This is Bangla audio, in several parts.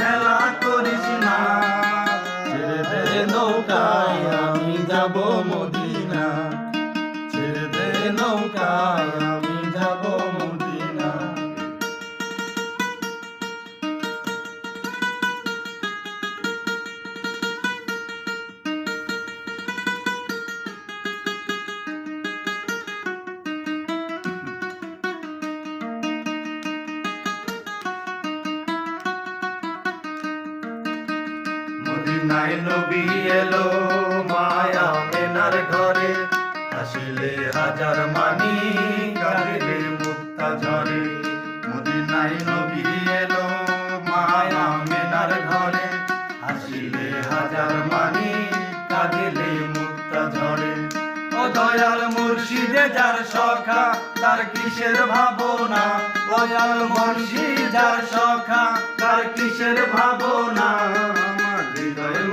হেলা করিস না। ছেড়ে দে নৌকায় আমি যাব মদিনা। ছেড়ে দে নৌকায় মদিনায় নবী এলো, মায়া মেনার ঘরে। হাসিলে হাজার মানি কাঁদিলে মুক্তা ঝরে মদিনায় নবী এলো, মায়া মেনার ঘরে। হাসিলে হাজার মানি কাঁদিলে মুক্তা ঝরে ও দয়াল মুর্শিদে যার সখা, তার কিসের ভাবনা? দয়াল মুর্শিদ যার সখা, তার কিসের ভাবনা?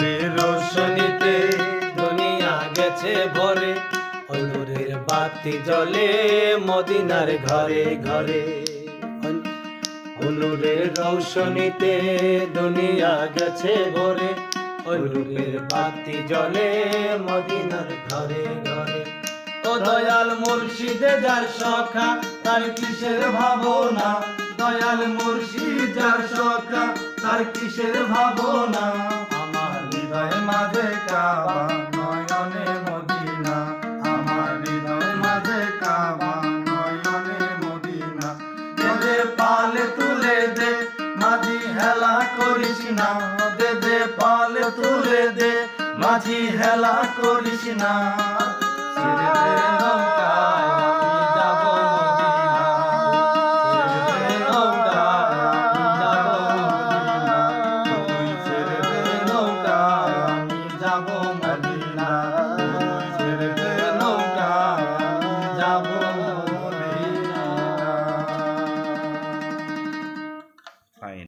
নূরের রোশনীতে দুনিয়া গেছে ভরে। নূরের বাতি জ্বলে মদিনার ঘরে ঘরে। নূরের রোশনীতে দুনিয়া গেছে ভরে। নূরের বাতি জ্বলে মদিনার ঘরে ঘরে। ও দয়াল মুর্শিদে যার সখা, তার কিসের ভাবনা? দয়াল মুর্শিদ যার সখা, তার কিসের ভাবনা? হেলা করিস না দে দে পাল তুলে দে মাঝি হেলা করিস না। ছেড়ে দে